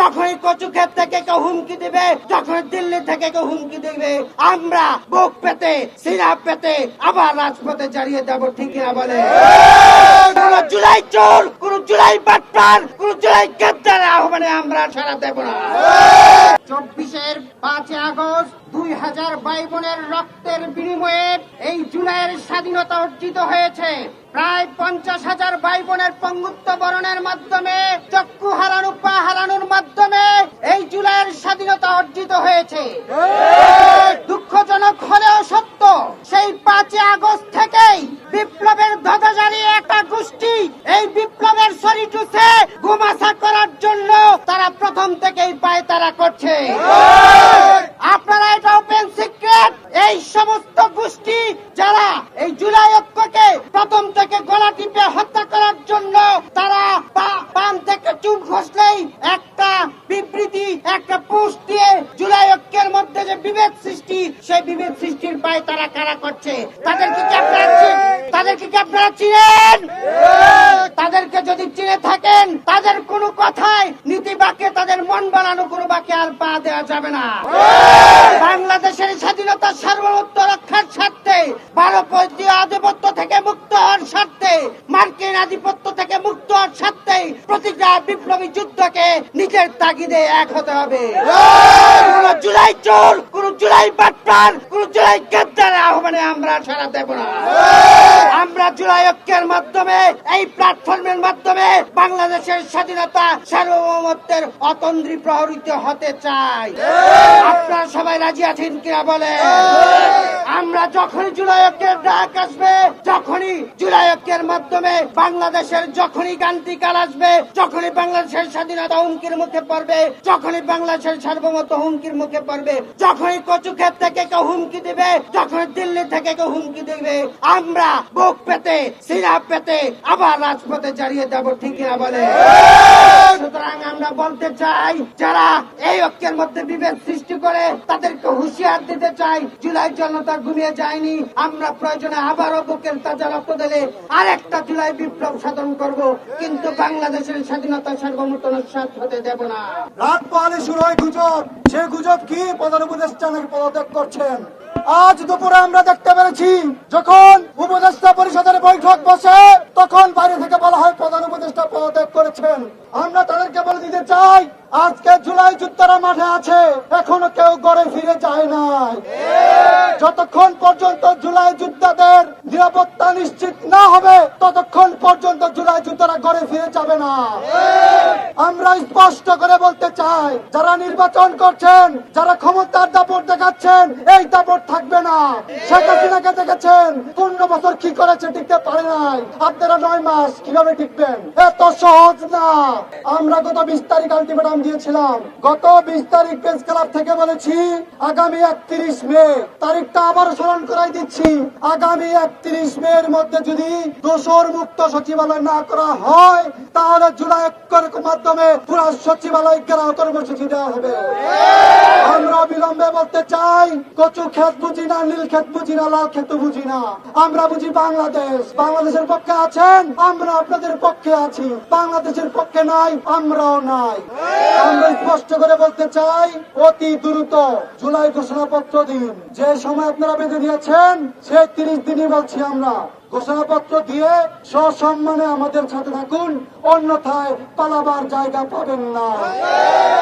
যখনই কচু ক্ষেত থেকে কেউ হুমকি দিবে যখন দিল্লি থেকে কেউ হুমকি দিবে, আমরা বুক পেতে সিরাপ পেতে, আবার রাজপথে জড়িয়ে দেব, ঠিক না বলে? জুলাই চোর, কোন জুলাই বাটপার, কোন জুলাই গদ্দারের আহ্বানে আমরা সারা দেব না। চব্বিশের পাঁচই আগস্ট দুই হাজার ভাই বোনের রক্তের বিনিময়ে এই জুলাইয়ের স্বাধীনতা অর্জিত হয়েছে। প্রায় পঞ্চাশ হাজার ভাই বোনের পঙ্গুত্ব বরণের মাধ্যমে, চক্ষু হারানো, পা হারানোর মাধ্যমে এই জুলাইয়ের স্বাধীনতা অর্জিত হয়েছে। দুঃখজনক হলেও সত্য, সেই পাঁচই আগস্ট থেকেই বিপ্লবের ধ্বজাজারী একটা গোষ্ঠী এই বিপ্লবের সরিটুসে গুমাসা করার জন্য তারা প্রথম থেকেই পায় তারা করছে। আপনারা এটা ওপেন সিক্রেট এই সমস্ত গোষ্ঠী যারা এই জুলাই ঐক্যকে প্রথম থেকে গলা টিপে হত্যা করার জন্য তারা পান থেকে চুপ ঘষলেই একটা বিবৃতি, একটা পোস্ট দিয়ে জুলাই ঐক্যের মধ্যে যে বিভেদ সৃষ্টি, সেই বিভেদ সৃষ্টির পায় তারা কারা করছে? তাদেরকে কি আপনারা তাদেরকে কি আপনারা চিনেন? তাদেরকে যদি চিনে থাকেন, তাদের কোনো কথায় নীতি বাক্যে তাদের মন বানানো কোনো বাক্যে আর পা দেওয়া যাবে না। বাংলাদেশের স্বাধীনতা সার্বভৌমত্ব রক্ষার স্বার্থে ভারতীয় আধিপত্য থেকে মুক্ত হওয়ার স্বার্থে, মার্কিন আধিপত্য থেকে মুক্ত হওয়ার স্বার্থে প্রতিটা বিপ্লবী যুদ্ধকে নিজের তাগিদে এক হতে হবে। কোন জুলাই চোর, কোন জুলাই বাটপার, কোন জুলাই গদ্দারের আহ্বানে আমরা সারা দেব না। আমরা জুলাই ঐক্যের মাধ্যমে এই প্ল্যাটফর্মের মাধ্যমে বাংলাদেশের স্বাধীনতা সার্বভৌমত্বের অতন্দ্রী প্রহরিত হতে চাই। আপনারা সবাই রাজি আছেন কিনা বলে আমরা যখন জুলাই ঐক্যের ডাক আসবে মাধ্যমে বাংলাদেশের যখনই গান্তিকাল আসবে, যখনই বাংলাদেশের স্বাধীনতা হুমকির মুখে পড়বে, যখনই বাংলাদেশের সার্বভৌমত্ব হুমকির মুখে পড়বে, যখনই কচুক্ষেত থেকে কেউ হুমকি দিবে, যখনই দিল্লি থেকে কেউ হুমকি দিবে, আমরা বুক পেতে সিরাপ পেতে, আবার রাজপথে জড়িয়ে দেব, ঠিক না বলে? সুতরাং আমরা বলতে চাই, যারা এই ঐক্যের মধ্যে বিভেদ সৃষ্টি করে, তাদেরকে হুঁশিয়ার দিতে চাই, জুলাই জনতা ঘুমিয়ে যায়নি, আমরা প্রয়োজনে আবারও বুকের তাজা রক্ত দিলে আরেকটা জুলাই বিপ্লব সাধন করব, কিন্তু বাংলাদেশের স্বাধীনতা সার্বভৌমত্ব নস্যাৎ হতে দেব না। রাত পাহাড়ে শুরু হয় গুজব। সে গুজব কি? প্রধান উপদেষ্টা নাকি পদত্যাগ করছেন। আজ দুপুরে আমরা দেখতে পেরেছি, যখন উপদেষ্টা পরিষদের বৈঠক বসে, তখন বাইরে থেকে বলা হয় উপদেষ্টা পদত্যাগ করেছেন। আমরা তাদেরকে বলে দিতে চাই, আজকে জুলাই যুদ্ধরা মাঠে আছে, এখনও কেউ গড়ে ফিরে যায় নাই। যতক্ষণ পর্যন্ত জুলাই যুদ্ধাদের নিরাপত্তা নিশ্চিত না হবে, ততক্ষণ পর্যন্ত জুলাই যোদ্ধারা ঘরে ফিরে যাবে না। আমরা স্পষ্ট করে বলতে চাই, যারা নির্বাচন করছেন, যারা ক্ষমতার দাপট দেখাচ্ছেন, এই দাপট থাকবে না। শেখ হাসিনাকে দেখেছেন, পনেরো বছর কি করেছে টিকতে পারে নাই। আপনারা নয় মাস কীভাবে টিকবেন? এত সহজ না। আমরা গত বিশ তারিখ আলটিমেটাম দিয়েছিলাম। গত বিশ তারিখ প্রেস ক্লাব থেকে বলেছি, আগামী একত্রিশ মে, তারিখটা আবার স্মরণ করাই দিচ্ছি। আগামী একত্রিশ মে এর মধ্যে যদি দোষর মুক্ত সচিবালয় না করা হয়, তাহলে জুলাই ঐক্যের মাধ্যমে পুরো সচিবালয় ঘেরাও কর্মসূচি দেওয়া হবে। আমরা বিলম্বে বলতে চাই, কচু ক্ষেত বুঝি না, নীল ক্ষেত বুঝি না, লাল ক্ষেত বুঝি না। আমরা বুঝি বাংলাদেশ। বাংলাদেশের পক্ষে আছেন, আমরা আপনাদের পক্ষে আছি। বাংলাদেশের পক্ষে নাই, আমরাও নাই। আমরা স্পষ্ট করে বলতে চাই, অতি দ্রুত জুলাই ঘোষণাপত্র দিন। যে সময় আপনারা বেঁধে দিয়েছেন সে তিরিশ দিনই বলছি আমরা। ঘোষণাপত্র দিয়ে সসম্মানে আমাদের সাথে থাকুন অন্যথায় পালাবার জায়গা পাবেন না।